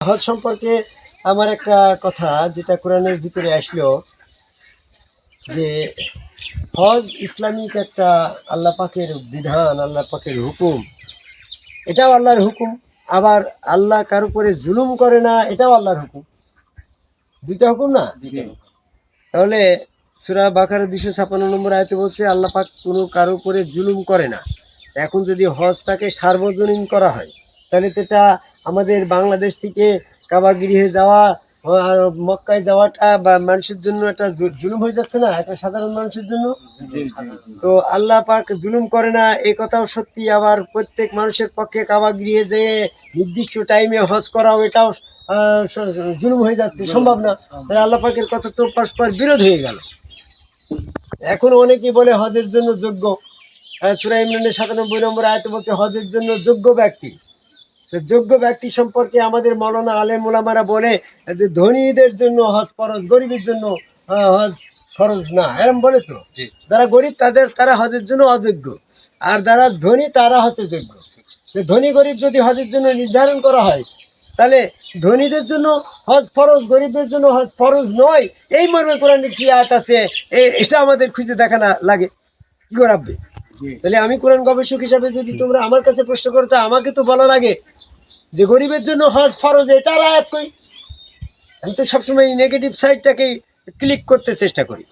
হজ সম্পর্কে আমার একটা কথা যেটা কোরআনের ভিতরে আসলো যে হজ ইসলামিক একটা আল্লাহ পাকের বিধান আল্লাহ পাকের হুকুম। এটাও আল্লাহর হুকুম। আবার আল্লাহ কার উপরে জুলুম করে না এটাও আল্লাহর হুকুম। দুইটা হুকুম না? তাহলে সুরা বাকার দুশো ছাপান্ন নম্বর আয়তে বলছে আল্লাহ পাক কোনো কারও উপরে জুলুম করে না। এখন যদি হজটাকে সার্বজনীন করা হয় তাহলে তো এটা আমাদের বাংলাদেশ থেকে কাবাগৃহে যাওয়া আর মক্কায় যাওয়াটা বা মানুষের জন্য একটা জুলুম হয়ে যাচ্ছে না একটা সাধারণ মানুষের জন্য? তো আল্লাহ পাক জুলুম করে না এই কথাও সত্যি আবার প্রত্যেক মানুষের পক্ষে কাবাগৃহে যেয়ে নির্দিষ্ট টাইমে হজ করাও এটাও জুলুম হয়ে যাচ্ছে সম্ভব না। আল্লাহ পাকের কথা তো পরস্পর বিরোধ হয়ে গেল। এখন অনেকেই বলে হজের জন্য যোগ্য। সুরা ইমরানের সাতানব্বই নম্বর আয়তে বলছে হজের জন্য যোগ্য ব্যক্তি। যোগ্য ব্যক্তি সম্পর্কে আমাদের মৌলানা আলেম ওলামারা বলে যে ধনীদের জন্য হজ ফরজ গরিবের জন্য হজ ফরজ না। এরম বলে তো? যারা গরিব তাদের তারা হজের জন্য অযোগ্য। আর যারা ধনী তারা হচ্ছে যোগ্য। ধনী গরিব যদি হজের জন্য নির্ধারণ করা হয় তাহলে ধনীদের জন্য হজ ফরজ গরিবদের জন্য হজ ফরজ নয়। এই মর্মে কোরআনের কি আয়াত আছে? এটা আমাদের খুঁজে দেখা না লাগে। কি করে রাখবে তাহলে আমি কোরআন গবেষক হিসাবে যদি তোমরা আমার কাছে প্রশ্ন করো, তো আমাকে তো বলা লাগে যে গরিবের জন্য হজ ফরজ এটার আয়াত কই? আমি তো সবসময় নেগেটিভ সাইডটাকেই ক্লিক করতে চেষ্টা করি।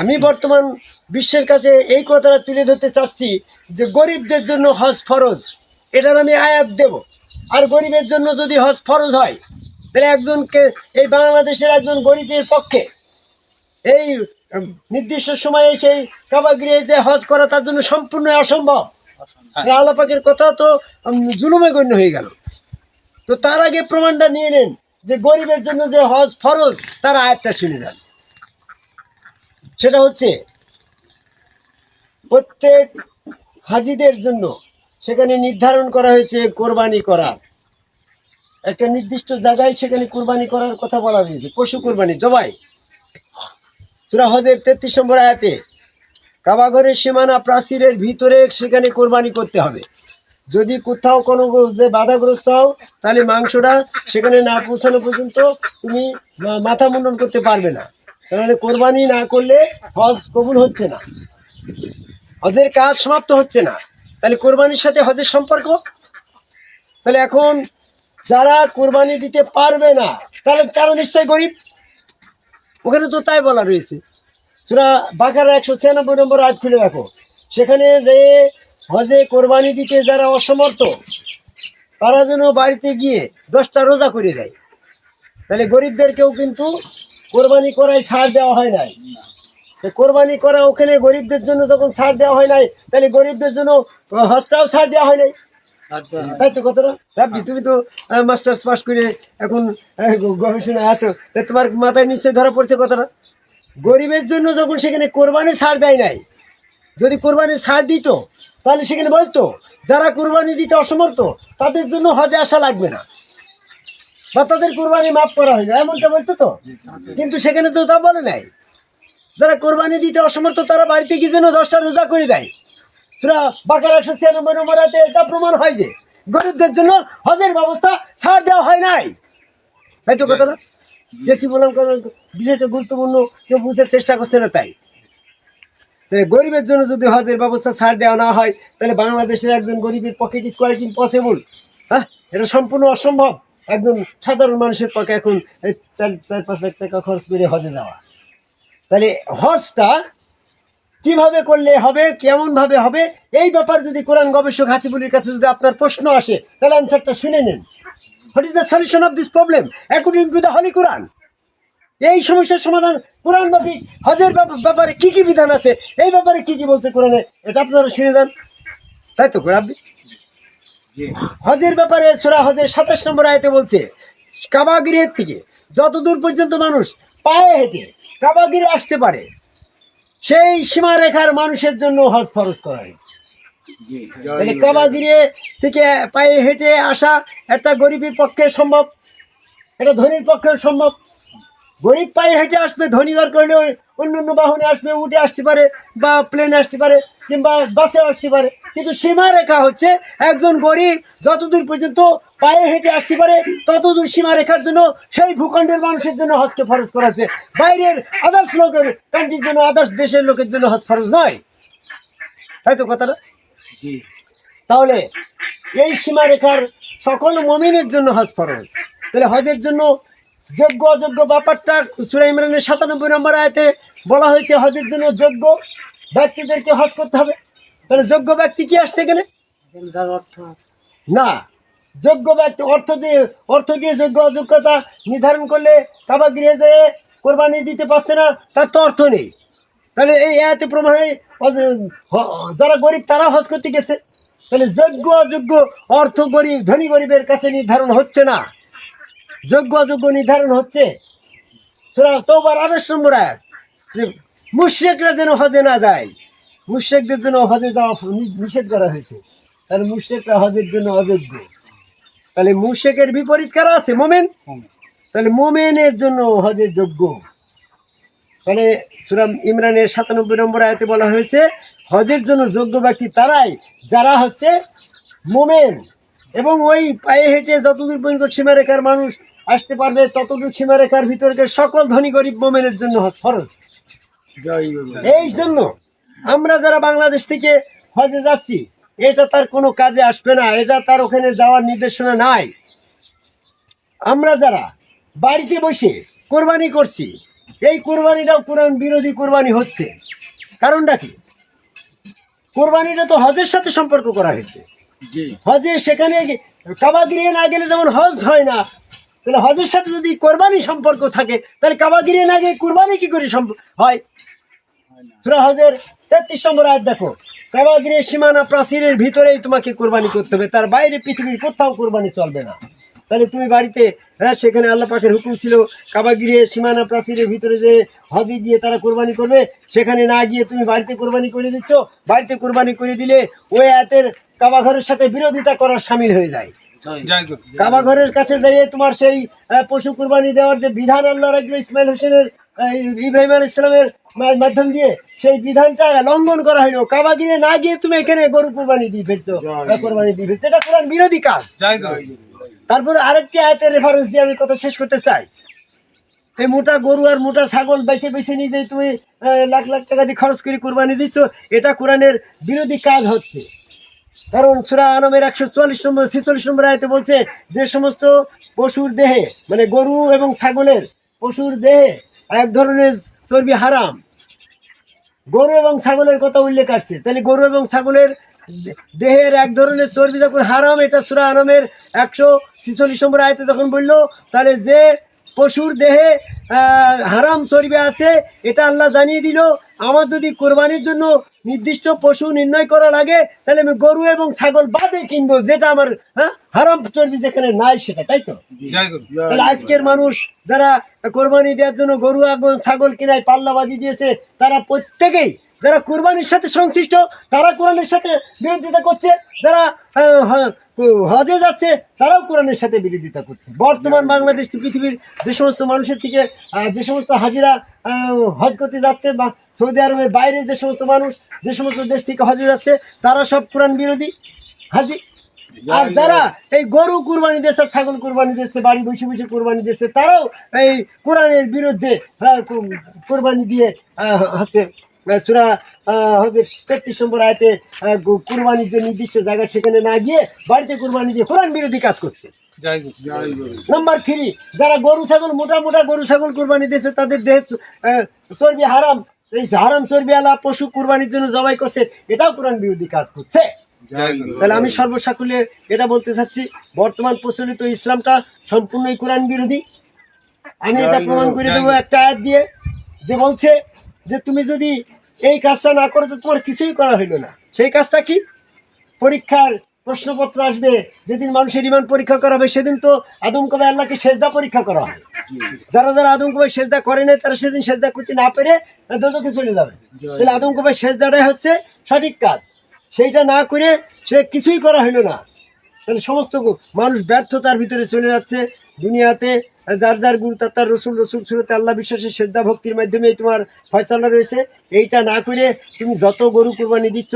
আমি বর্তমান বিশ্বের কাছে এই কথাটা তুলে ধরতে চাচ্ছি যে গরিবদের জন্য হজ ফরজ, এটার আমি আয়াত দেব। আর গরিবের জন্য যদি হজ ফরজ হয়, তাহলে একজনকে, এই বাংলাদেশের একজন গরিবের পক্ষে এই নির্দিষ্ট সময়ে সেই কাবাগৃহে যে হজ করা তার জন্য সম্পূর্ণ অসম্ভব। আর আল্লাহ পাকের কথা তো জুলুমে গণ্য হয়ে গেল। তো তার আগে প্রমাণটা নিয়ে নেন যে গরিবের জন্য যে হজ ফরজ তার আয়াতটা শুনে যান। সেটা হচ্ছে প্রত্যেক হাজিদের জন্য সেখানে নির্ধারণ করা হয়েছে কোরবানি করার। একটা নির্দিষ্ট জায়গায় সেখানে কোরবানি করার কথা বলা হয়েছে পশু কোরবানি জবাই। সুরা হজের তেত্রিশ নম্বর আয়াতে, কাবাঘরের সীমানা প্রাচীরের ভিতরে সেখানে কোরবানি করতে হবে। যদি কোথাও কোনো যে বাধাগ্রস্ত হও, তাহলে মাংসটা সেখানে না পৌঁছানো পর্যন্ত তুমি মাথা মুন্ডন করতে পারবে না। তাহলে কোরবানি না করলে হজ কবুল হচ্ছে না। হজের কাজ সমাপ্ত হচ্ছে না। তাহলে কোরবানির সাথে হজের সম্পর্ক? তাহলে এখন যারা কোরবানি দিতে পারবে না, তাহলে তারা নিশ্চয়ই গরিব? ওখানে তো তাই বলা রয়েছে। সুরা বাকার একশো ছিয়ানব্বই নম্বর আজ খুলে রাখো সেখানে যে হজে কোরবানি দিতে যারা অসমর্থ, তারা যেন বাড়িতে গিয়ে দশটা রোজা করে দেয়। তাহলে গরিবদেরকেও কিন্তু কোরবানি করায় ছাড় দেওয়া হয় নাই। কোরবানি করা ওখানে গরিবদের জন্য যখন ছাড় দেওয়া হয় নাই, তাহলে গরিবদের জন্য হজটাও ছাড় দেওয়া হয় নাই। তাই তো কথাটা? রাব্বি তুমি তো মাস্টার্স পাস করে এখন গবেষণায় আছো। তা তোমার মাথায় নিশ্চয়ই ধরা পড়ছে কথাটা? গরিবের জন্য যখন সেখানে কোরবানি ছাড় দেয় নাই যদি কোরবানি ছাড় দিত তাহলে সেখানে বলতো যারা কোরবানি দিতে অসমর্থ তাদের জন্য হজে আসা লাগবে না। বা তাদের কোরবানি মাফ করা হয় না এমনটা বলতো তো? কিন্তু সেখানে তো তা বলে নাই। যারা কোরবানি দিতে অসমর্থ তারা বাড়িতে গিয়ে যেন দশটা রোজা করে দেয়। সুরা বাকার একশো ছিয়ানব্বই নম্বর হাতে এটা প্রমাণ হয় যে গরিবদের জন্য হজের ব্যবস্থা ছাড় দেওয়া হয় নাই। তাই তো কথাটা? জেসি বললাম কারণ বিষয়টা গুরুত্বপূর্ণ কেউ বুঝতে চেষ্টা করছে না তাই। তাহলে গরিবের জন্য যদি হজের ব্যবস্থা ছাড় দেওয়া না হয় তাহলে বাংলাদেশের একজন গরিবের পক্ষে ইট ইজ কোয়াইট ইম্পসিবল হ্যাঁ? এটা সম্পূর্ণ অসম্ভব। একজন সাধারণ মানুষের পক্ষে এখন চার চার পাঁচ লাখ টাকা খরচ করে হজে যাওয়া। তাহলে হজটা কীভাবে করলে হবে, কেমন ভাবে হবে, এই ব্যাপার যদি কোরআন গবেষক হাসিবুলের কাছে যদি আপনার প্রশ্ন আসে, তাহলে অ্যান্সারটা শুনে নিন। What is the solution of this problem according to the holy Quran এই সমস্যার সমাধান কোরআন মাফিক, হজের ব্যাপ- ব্যাপারে কি কি বিধান আছে, এই ব্যাপারে কি কি বলছে কোরআনে, এটা আপনারা শুনে যান। তাই তো, কোরআন? হজের ব্যাপারে সোরা হজের সাতাশ নম্বর আয়তে বলছে, কাবাগিরের থেকে যত দূর পর্যন্ত মানুষ পায়ে হেঁটে কাবাগিরে আসতে পারে সেই সীমারেখার মানুষের জন্য হজ ফরজ করা হয়েছে। কাবাগিরে থেকে পায়ে হেঁটে আসা একটা গরিবের পক্ষে সম্ভব এটা ধনীর পক্ষে সম্ভব। গরিব পায়ে হেঁটে আসবে ধনী দর করলে ওই অন্য অন্য বাহনে আসবে উঠে আসতে পারে বা প্লেনে আসতে পারে কিংবা বাসে আসতে পারে। কিন্তু সীমারেখা হচ্ছে একজন গরিব যতদূর পর্যন্ত পায়ে হেঁটে আসতে পারে ততদূর সীমারেখার জন্য সেই ভূখণ্ডের মানুষের জন্য হজকে ফরজ করা আছে। বাইরের আদার্স লোকের কান্ট্রির জন্য আদার্স দেশের লোকের জন্য হজ ফরজ নয়। তাই তো কথাটা? তাহলে এই সীমারেখার সকল মমিনের জন্য হজ ফরজ। তাহলে হজের জন্য যোগ্য অযোগ্য ব্যাপারটা সুরা ইমরানের সাতানব্বই নম্বর আয়তে বলা হয়েছে হজের জন্য যোগ্য ব্যক্তিদেরকে হজ করতে হবে। তাহলে যোগ্য ব্যক্তি কি আসছে এখানে? অর্থ না যোগ্য ব্যক্তি অর্থ দিয়ে অর্থ দিয়ে যোগ্য অযোগ্যতা নির্ধারণ করলে কাবা গৃহে যেয়ে কোরবানি দিতে পারছে না তার তো অর্থ নেই। তাহলে এই এতে প্রমাণে যারা গরিব তারা হজ করতে গেছে। তাহলে যোগ্য অযোগ্য অর্থ গরিব ধনী গরিবের কাছে নির্ধারণ হচ্ছে না। যোগ্য অযোগ্য নির্ধারণ হচ্ছে। তোবার আদেশ নম্বর এক যে মুশ্রেকরা যেন হজে না যায় মুশ্রেকদের জন্য হজে যাওয়া নিষেধ করা হয়েছে। তাহলে মুশ্রেকরা হজের জন্য অযোগ্য। তাহলে মুশেকের বিপরীত কারা আছে? মোমেন? তাহলে মোমেনের জন্য হজের যোগ্য। তাহলে সুরাম ইমরানের সাতানব্বই নম্বর আয়তে বলা হয়েছে হজের জন্য যোগ্য ব্যক্তি তারাই যারা হচ্ছে মোমেন। এবং ওই পায়ে হেঁটে যতদূর পর্যন্ত সীমারেখার মানুষ আসতে পারবে ততদূর সীমারেখার ভিতরকার সকল ধনী গরিব মোমেনের জন্য হজ ফরজ। এই জন্য আমরা যারা বাংলাদেশ থেকে হজে যাচ্ছি এটা তার কোনো কাজে আসবে না এটা তার ওখানে যাওয়ার নির্দেশনা নাই। আমরা যারা বাড়িতে বসে কোরবানি করছি এই কোরবানিটাও কোরআন বিরোধী কোরবানি হচ্ছে। কারণটা কি? কোরবানিটা তো হজের সাথে সম্পর্ক করা হয়েছে। হজে সেখানে কাবা গিরিয়ে না গেলে যেমন হজ হয় না তাহলে হজের সাথে যদি কোরবানি সম্পর্ক থাকে তাহলে কাবা গিরিয়ে না গিয়ে কোরবানি কি করে হয়? সুরা হজের তেত্রিশ নম্বর আয়াত দেখো কাবাগিরের সীমানা প্রাচীরের ভিতরেই তোমাকে কোরবানি করতে হবে তার বাইরে পৃথিবীর কোথাও কোরবানি চলবে না। তাহলে তুমি বাড়িতে হ্যাঁ সেখানে আল্লাহ পাকের হুকুম ছিল কাবাগিরের সীমানা প্রাচীরের ভিতরে যে হজে গিয়ে তারা কোরবানি করবে সেখানে না গিয়ে তুমি বাড়িতে কোরবানি করে দিচ্ছ বাড়িতে কোরবানি করে দিলে ওই আয়াতের কাবা ঘরের সাথে বিরোধিতা করার সামিল হয়ে যায়। কাবা ঘরের কাছে যাইয়ে তোমার সেই পশু কুরবানি দেওয়ার যে বিধান আল্লাহ রাখল ইসমাইল হোসেনের ইব্রাহিম আল ইসলামের মাধ্যম দিয়ে সেই বিধানটা লঙ্ঘন করা হলো কাবা গিরে না গিয়ে তুমি এখানে গরু কুরবানি দিয়ে ফেলছো কোরবানি দিয়ে ফেলছো। এটা কোরআন বিরোধী কাজ। তারপরে আরেকটি আয়তের রেফারেন্স দিয়ে আমি কথা শেষ করতে চাই। এই মোটা গরু আর মোটা ছাগল বেছে বেছে নিজেই তুমি আহ, লাখ লাখ টাকা দিয়ে খরচ করে কোরবানি দিচ্ছ এটা কোরআনের বিরোধী কাজ হচ্ছে। কারণ সুরা আলমের একশো চুয়াল্লিশ নম্বর, ছেচল্লিশ নম্বর আয়তে বলছে, যে সমস্ত পশুর দেহে মানে গরু এবং ছাগলের পশুর দেহে এক ধরনের চর্বি হারাম। গরু এবং ছাগলের কথা উল্লেখ আসছে তাহলে গরু এবং ছাগলের দেহের এক ধরনের চর্বি যখন হারাম, এটা সুরা আলমের একশো ছিচল্লিশ নম্বর আয়তে যখন বলল, তাহলে যে পশুর দেহে হারাম চর্বি আছে, এটা আল্লাহ জানিয়ে দিল। আমার যদি কোরবানির জন্য নির্দিষ্ট পশু নির্ণয় করা লাগে তাহলে আমি গরু এবং ছাগল বাদে কিনবো যেটা আমার হ্যাঁ? হারাম চর্বি যেখানে নাই সেটা তাই তো? তাহলে আজকের মানুষ যারা কোরবানি দেওয়ার জন্য গরু এবং ছাগল কিনায় পাল্লাবাজি দিয়েছে তারা প্রত্যেকেই যারা কোরবানির সাথে সংশ্লিষ্ট তারা কোরআনের সাথে বিরোধিতা করছে যারা আহ, হ- হজে যাচ্ছে তারাও কোরআনের সাথে বিরোধিতা করছে। বর্তমান বাংলাদেশ পৃথিবীর যে সমস্ত মানুষের থেকে যে সমস্ত হাজিরা হজ করতে যাচ্ছে বা সৌদি আরবের বাইরে যে সমস্ত মানুষ যে সমস্ত দেশ থেকে হজে যাচ্ছে তারা সব কোরআন বিরোধী? হাজি? আর যারা এই গরু কুরবানি দিচ্ছে ছাগল কুরবানি দিচ্ছে বাড়ি বসে বসে কুরবানি দিচ্ছে তারাও এই কোরআনের বিরুদ্ধে কোরবানি দিয়ে হচ্ছে সুরা হচ্ছে তেত্রিশ নম্বর আয়তে কুরবানির যে নির্দিষ্ট জায়গা সেখানে না গিয়ে বাড়িতে কুরবানি দিয়ে কোরআন বিরোধী কাজ করছে। নাম্বার থ্রি যারা গরু ছাগল মোটা মোটা গরু ছাগল কুরবানি দিয়েছে তাদের দেহ আহ, চর্বি হারাম। এই হারাম চর্বি আলা পশু কুরবানির জন্য জবাই করছে এটাও কোরআন বিরোধী কাজ করছে। তাহলে আমি সর্বসাকুল্যে এটা বলতে চাচ্ছি বর্তমান প্রচলিত ইসলামটা সম্পূর্ণই কোরআন বিরোধী। আমি এটা প্রমাণ করে দেবো একটা আয়াত দিয়ে যে বলছে যে তুমি যদি এই কাজটা না করো তো তোমার কিছুই করা হইল না। সেই কাজটা কি? পরীক্ষার প্রশ্নপত্র আসবে, যেদিন মানুষের ইমান পরীক্ষা করা হবে, সেদিন তো আদম কবে আল্লাহকে সেজদা পরীক্ষা করা হয়। যারা যারা আদম কবে সেজদা করে নাই, তারা সেদিন সেজদা করতে না পেরে দোজকে চলে যাবে। তাহলে আদম কবে সেজদাটাই হচ্ছে সঠিক কাজ। সেইটা না করে সে কিছুই করা হইল না। তাহলে সমস্ত মানুষ ব্যর্থতার ভিতরে চলে যাচ্ছে। দুনিয়াতে যার যার গুরু, তার রসুল রসুল সুরতে আল্লাহ বিশ্বাসের সেজদা ভক্তির মাধ্যমেই তোমার ফয়সালা রয়েছে। এইটা না করে তুমি যত গরু কুরবানি দিচ্ছ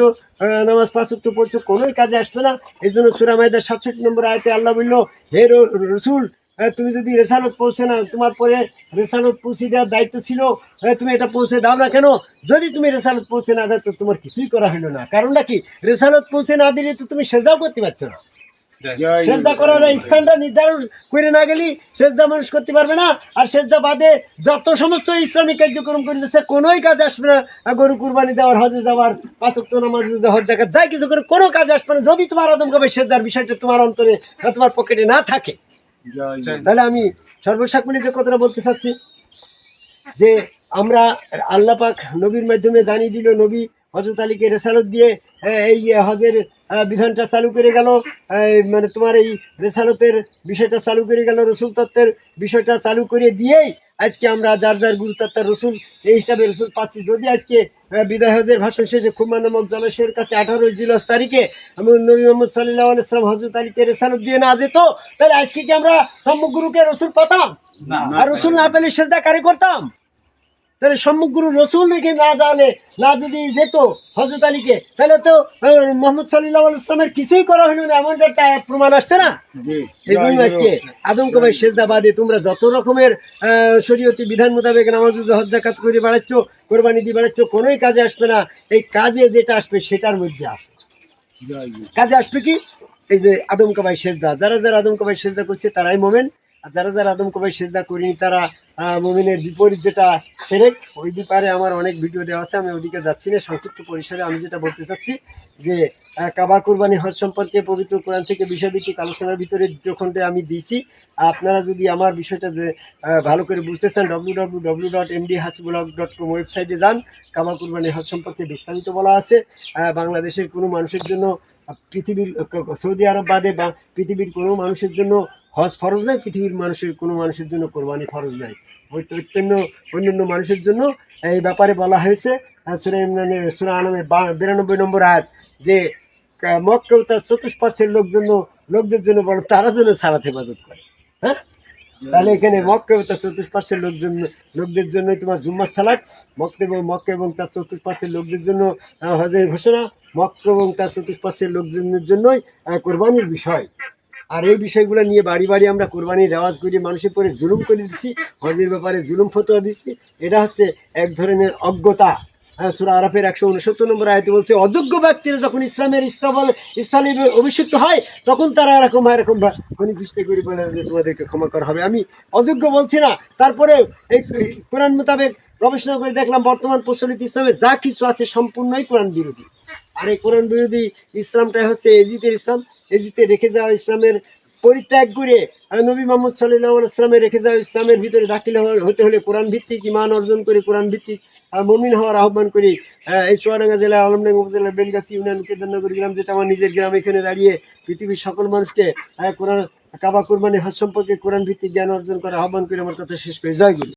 নামাজ পাঁচ পড়ছো, কোনোই কাজে আসবে না। এই জন্য সুরা মাইদার সাতষট্টি নম্বর আয়তে আল্লাহ বলল, হে রসুল তুমি যদি রেসালত পৌঁছে না, তোমার পরে রেসালত পৌঁছে দেওয়ার দায়িত্ব ছিল তুমি এটা পৌঁছে দাও না কেন? যদি তুমি রেসালত পৌঁছে না দাও, তো তোমার কিছুই করা হলো না। কারণটা কি? রেসালত পৌঁছে না দিলে তো তুমি সেজদাও করতে পারছ না। সেজদা করার স্থানটা নির্ধারণ করে না গেলি সেজদা মানুষ করতে পারবে না আর সেজদা বাদে যত সমস্ত ইসলামিক কার্যক্রম করে যাচ্ছে কোনোই কাজ আসবে না। গরু কুরবানি দেওয়ার হজে যাওয়ার পাঁচক্ত নামাজ হজ জাকাত যাই কিছু করে কোনো কাজ আসবে না। যদি তোমার আদম কবে সেজদার বিষয়টা তোমার অন্তরে তোমার পকেটে না থাকে তাহলে আমি সর্বসাকুলি যে কথাটা বলতে চাচ্ছি যে আমরা আল্লাহ পাক নবীর মাধ্যমে জানিয়ে দিল নবী হজরত আলীকে রেসালত দিয়ে আহ, এই হজের বিধানটা চালু করে গেল। মানে তোমার এই রেসালতের বিষয়টা চালু করে গেল রসুল তত্ত্বের বিষয়টা চালু করে দিয়েই আজকে আমরা যার যার গুরুতত্ত্বের রসুল এই হিসাবে রসুল পাচ্ছি। যদি আজকে বিদায় হজের ভাষণ শেষে খুম্মা নামক জলাশয়ের কাছে আঠারো জিলস তারিখে আমি নবী মোহাম্মদ সাল্লাহ আলাইসলাম হজরত আলীকে রেসালত দিয়ে না যেত তাহলে আজকে কি আমরা সম্মুখগুরুকে রসুল পাতাম? আর রসুল না পেলে সেজদা কারে করতাম? তাহলে সম্মুখগুরু রসুল রেখে না জানে না যদি যেত হজরত আলীকে তাহলে তো মোহাম্মদ সাল্লাহ ইসলামের কিছুই করা হলো না এমন একটা প্রমাণ আসছে না? এই জন্য আজকে আদম কবাই সেজদা বাদে তোমরা যত রকমের শরীয়তি বিধান মোতাবেক নামাজ রোজা, হজ জাকাত করে বেড়াচ্ছ কোরবানি দিয়ে বেড়াচ্ছ কোনোই কাজে আসবে না। এই কাজে যেটা আসবে সেটার মধ্যে আসবে। কাজে আসবে কি? এই যে আদম কবাই সেজদা যারা যারা আদম কবাই সেজদা করছে তারাই মোমেন। আর যারা যারা আদম কবাই সেজদা করিনি, তারা মোমেনের বিপরীত যেটা সেরেক ওই ব্যাপারে আমার অনেক ভিডিও দেওয়া আছে, আমি ওদিকে যাচ্ছি না, সংক্ষিপ্ত পরিসরে আমি যেটা বলতে চাচ্ছি যে কাবা কুরবানি হজ সম্পর্কে পবিত্র কোরআন থেকে বিষয়ভিত্তিক আলোচনার ভিতরে যখনটা আমি দিয়েছি। আপনারা যদি আমার বিষয়টা ভালো করে বুঝতে চান W W W dot MD হাসিবুলক dot com ওয়েবসাইটে যান, কাবা কুরবানি হজ সম্পর্কে বিস্তারিত বলা আছে। বাংলাদেশের কোনো মানুষের জন্য পৃথিবীর, সৌদি আরব বাদে বা পৃথিবীর কোনো মানুষের জন্য হজ ফরজ নাই, পৃথিবীর মানুষের, কোনো মানুষের জন্য কোরবানি ফরজ নাই। ওই অন্যান্য অন্যান্য মানুষের জন্য এই ব্যাপারে বলা হয়েছে সুরা ইমরানে সুরা বিরানব্বই নম্বর আয়াত, যে মক্কেও তার চতুষ্পার্শ্বের লোকজন, লোকদের জন্য বলো, তারা যেন সারাতে হেফাজত করে। হ্যাঁ? তাহলে এখানে মক্কা ও তার চতুষ্পার্শ্বের লোকজন লোকদের জন্য তোমার জুম্মা সালাদ মক্কা এবং মক্কা এবং তার চতুষ্পার্শ্বের লোকদের জন্য হজের ঘোষণা। মক্কা এবং তার চতুষ্পার্শ্বের লোকজনের জন্যই কোরবানির বিষয়। আর এই বিষয়গুলো নিয়ে বাড়ি বাড়ি আমরা কোরবানির রেওয়াজ করি মানুষের পরে জুলুম করে দিচ্ছি, হজের ব্যাপারে জুলুম ফতোয়া দিচ্ছি। এটা হচ্ছে এক ধরনের অজ্ঞতা। হ্যাঁ আরাফের একশো উনসত্তর নম্বর আয়তে বলছে, অযোগ্য ব্যক্তিরা যখন ইসলামের ইসলাম স্থানে অভিষিক্ত হয়, তখন তারা এরকম এরকম বলে যে তোমাদেরকে ক্ষমা করা হবে। আমি অযোগ্য বলছি না। তারপরে এই কোরআন মোতাবেক গবেষণা করে দেখলাম, বর্তমান প্রচলিত ইসলামে যা কিছু আছে সম্পূর্ণই কোরআন বিরোধী। আর এই কোরআন বিরোধী ইসলামটাই হচ্ছে এজিতের ইসলাম। এজিতে রেখে যাওয়া ইসলামের পরিত্যাগ করে নবী মোহাম্মদ সাল্লাহ ইসলামে রেখে যাওয়া ইসলামের ভিতরে দাখিল হতে হলে কোরআন ভিত্তিক ইমান অর্জন করে কোরআন ভিত্তিক আহ, মমিন হওয়ার আহ্বান করি। হ্যাঁ এই চুয়াডাঙ্গা জেলা আলমডাঙ্গা উপজেলার বেলগাছি ইউনিয়ন কেদারনগর গ্রাম যেটা আমার নিজের গ্রাম এখানে দাঁড়িয়ে পৃথিবীর সকল মানুষকে আহ, কোরআন কাবা কোরবানি হজ সম্পর্কে কোরআন ভিত্তিক জ্ঞান অর্জন করার আহ্বান করে আমার কথা শেষ করি। জয় গুরু।